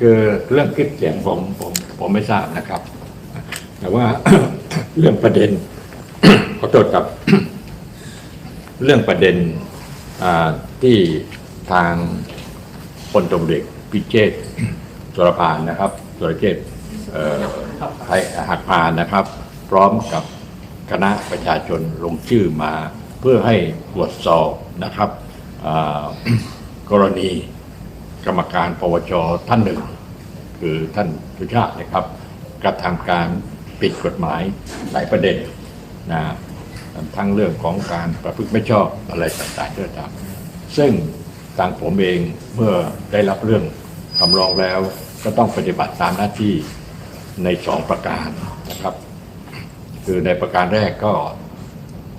คือเรื่องคลิปเสียงผมผมผมไม่ทราบนะครับ แต่ว่าเรื่องประเด็นขอโทษครับ เรื่องประเด็นที่ทางพลตำรวจเอกพิเชษสุรพานนะครับสุรเชษหักพานนะครับ พร้อมกับคณะประชาชนลงชื่อมาเพื่อให้ตรวจสอบนะครับกรณี กรรมการปวชท่านหนึ่ง คือท่านสุชาตินะครับกระทำการผิดกฎหมายหลายประเด็นนะทั้งเรื่องของการประพฤติไม่ชอบอะไรต่างๆด้วยครับซึ่งทางผมเองเมื่อได้รับเรื่องคำร้องแล้วก็ต้องปฏิบัติตามหน้าที่ในสองประการนะครับ คือในประการแรกก็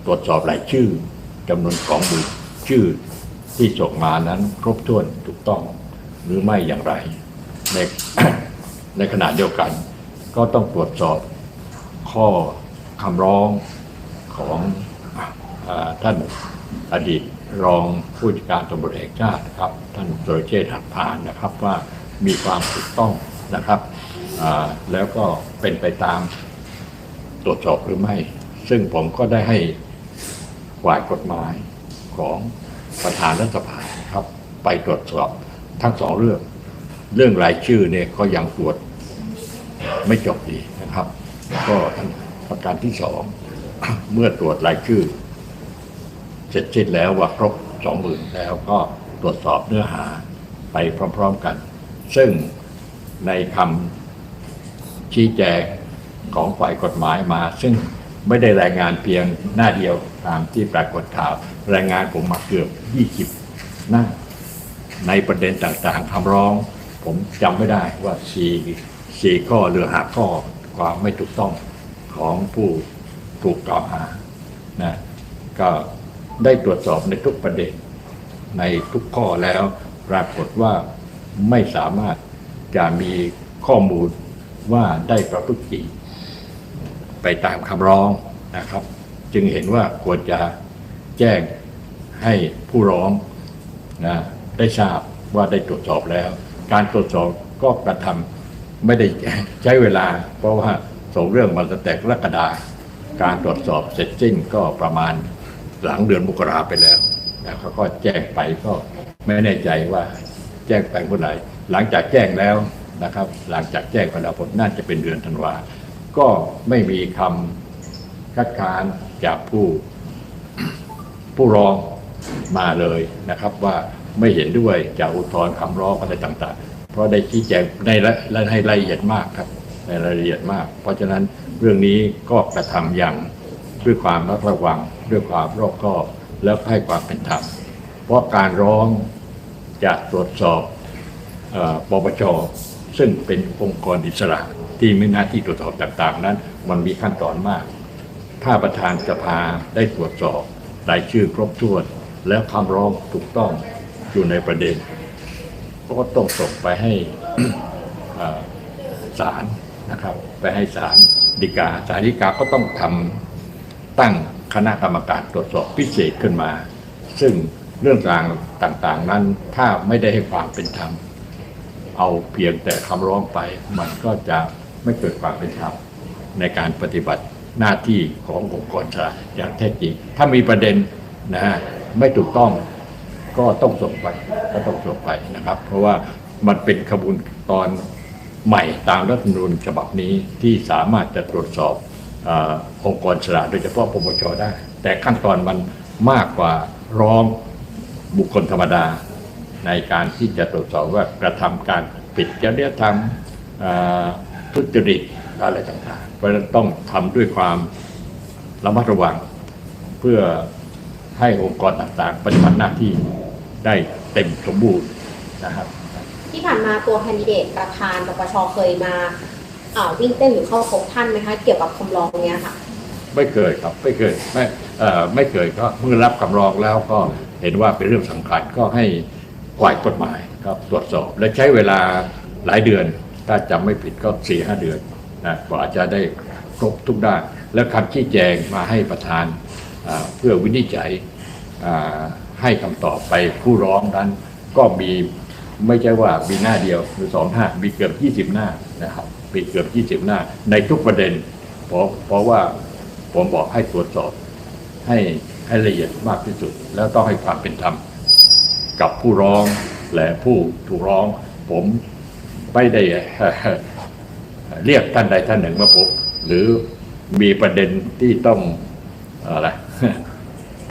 ตรวจสอบรายชื่อจำนวนของบุชื่อที่ส่งมานั้นครบถ้วนถูกต้อง หรือไม่อย่างไร ในในขณะเดียวกัน ก็ต้องตรวจสอบข้อคำร้องของอท่านอดีตรองผู้จัดการตำรวจแห่งชาตินะครับ ท่านสุรเชษฐ์หักพานนะครับว่ามีความถูกต้องนะครับแล้วก็เป็นไปตามตรวจสอบหรือไม่ ซึ่งผมก็ได้ให้ฝ่ายกฎหมายของประธานรัฐสภาครับ ไปตรวจสอบ ทั้งสองเรื่อง เรื่องรายชื่อเนี่ยก็ยังตรวจไม่จบดีนะครับ ก็ประการที่สองเมื่อตรวจรายชื่อ เสร็จสิ้นแล้วว่าครบสองหมื่นแล้วก็ตรวจสอบเนื้อหาไปพร้อมๆกัน ซึ่งในคำชี้แจงของฝ่ายกฎหมายมา ซึ่งไม่ได้รายงานเพียงหน้าเดียวตามที่ปรากฏข่าว รายงานผมมาเกือบ 20 หน้า ในประเด็นต่างๆคำร้อง ผมจำไม่ได้ว่าสี่สี่ข้อหรือหาข้อความไม่ถูกต้องของผู้ถูกกล่าวหานะก็ได้ตรวจสอบในทุกประเด็น ในทุกข้อแล้วปรากฏว่าไม่สามารถจะมีข้อมูลว่าได้ประพฤติจริงไปตามคำร้องนะครับ จึงเห็นว่าควรจะแจ้งให้ผู้ร้องนะ ได้ทราบว่าได้ตรวจสอบแล้ว การตรวจสอบก็กระทำไม่ได้ใช้เวลา เพราะว่าส่งเรื่องมาตั้งแต่กรกฎาการตรวจสอบเสร็จสิ้นก็ประมาณหลังเดือนมกราไปแล้วนะเขาก็แจ้งไปก็ไม่แน่ใจว่าแจ้งไปเมื่อไหร่หลังจากแจ้งแล้วนะครับ หลังจากแจ้งไปแล้วผลน่าจะเป็นเดือนธันวาก็ไม่มีคำคัดค้านจากผู้ผู้ร้องมาเลยนะครับว่า ไม่เห็นด้วยจะอุทธรณ์คำร้องอะไรต่างๆ เพราะได้ชี้แจงในและให้รายละเอียดมากครับในรายละเอียดมาก เพราะฉะนั้นเรื่องนี้ก็กระทำอย่างด้วยความระมัดระวังด้วยความรอบคอบแล้วให้ความเป็นธรรมเพราะการร้องจะตรวจสอบปปชซึ่งเป็นองค์กรอิสระที่มีหน้าที่ตรวจสอบต่างๆ นั้น มันมีขั้นตอนมาก ถ้าประธานสภาได้ตรวจสอบรายชื่อครบถ้วน แล้วคำร้องถูกต้อง อยู่ในประเด็นก็ต้องส่งไปให้ศาลนะครับ ไปให้ศาลฎีกาศาลฎีกาก็ต้องทำตั้งคณะกรรมการตรวจสอบพิเศษขึ้นมา ซึ่งเรื่องราวต่างๆ นั้นถ้าไม่ได้ให้ความเป็นธรรมเอาเพียงแต่คำร้องไป มันก็จะไม่เกิดความเป็นธรรมในการปฏิบัติหน้าที่ขององค์กรอิสระอย่างแท้จริง ถ้ามีประเด็นนะฮะไม่ถูกต้อง ก็ต้องส่งไปก็ต้องส่งไปนะครับ เพราะว่ามันเป็นขบวนตอนใหม่ตามรัฐธรรมนูญฉบับนี้ที่สามารถจะตรวจสอบอองค์กรสระโดยเฉพาะปปชได้ แต่ขั้นตอนมันมากกว่าร้องบุคคลธรรมดา ในการที่จะตรวจสอบว่ากระทำการผิดจริยธรรมทุจริตอะไรต่างๆ เพราะฉะนั้นต้องทำด้วยความระมัดระวังเพื่อให้องค์กรต่างๆปฏิบัติหน้าที่ ได้เต็มสมบูรณ์นะครับ ที่ผ่านมาตัวแคนดิเดตประธานปปชเคยมาอ่าวิ่งเต้นหรือเข้าพบท่านไหมคะเกี่ยวกับคำร้องเนี้ยค่ะ ไม่เคยครับไม่เคยไม่เอ่อไม่เคยก็เมื่อรับคำร้องแล้วก็เห็นว่าเป็นเรื่องสำคัญก็ให้ฝ่ายกฎหมายครับตรวจสอบ และใช้เวลาหลายเดือน ถ้าจำไม่ผิดก็สี่ห้าเดือนนะกว่าจะได้ครบทุกด้าน แล้วคำชี้แจงมาให้ประธานอ่าเพื่อวินิจฉัยอ่า ให้คำตอบไปผู้ร้องนั้นก็มีไม่ใช่ว่ามีหน้าเดียวหรือสองหน้ามีเกือบยี่สิบหน้านะครับมีเกือบยี่สิบหน้า ในทุกประเด็นเพราะเพราะว่าผมบอกให้ตรวจสอบให้ให้ละเอียดมากที่สุด แล้วต้องให้ความเป็นธรรมกับผู้ร้องและผู้ถูกร้อง ผมไม่ได้เรียกท่านใดท่านหนึ่งมาพบหรือมีประเด็นที่ต้องอะไร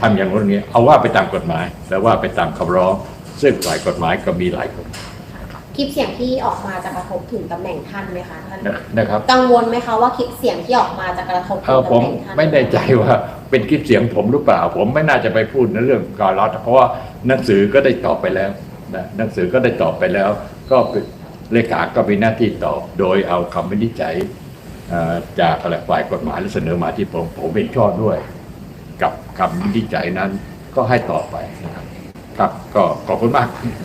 ทำอย่างนู้นอย่างนี้เอาว่าไปตามกฎหมาย แล้วว่าไปตามคำร้อง ซึ่งฝ่ายกฎหมายก็มีหลายคนคลิปเสียงที่ออกมาจะกระทบถึงตำแหน่งท่านไหมคะท่านนะนะครับกังวลไหมคะว่าคลิปเสียงที่ออกมาจะกระทบถึเองอผตำมแหน่งท่านไม่แน่ใจว่าเป็นคลิปเสียงผมหรือเปล่า ผมไม่น่าจะไปพูดในเรื่องการรัฐเพราะว่าหนังสือก็ได้ตอบไปแล้วนะหนังสือก็ได้ตอบไปแล้ว ก็เป็นเลขาก็มีหน้าที่ตอบ โดยเอาคำวินิจฉัยเอ่อจากอะไรฝ่ายกฎหมายและเสนอมาที่ผมผมเป็นชอบด้วยกับ คำวินิจฉัยนั้นก็ให้ต่อไปนะครับครับก็ขอบคุณมาก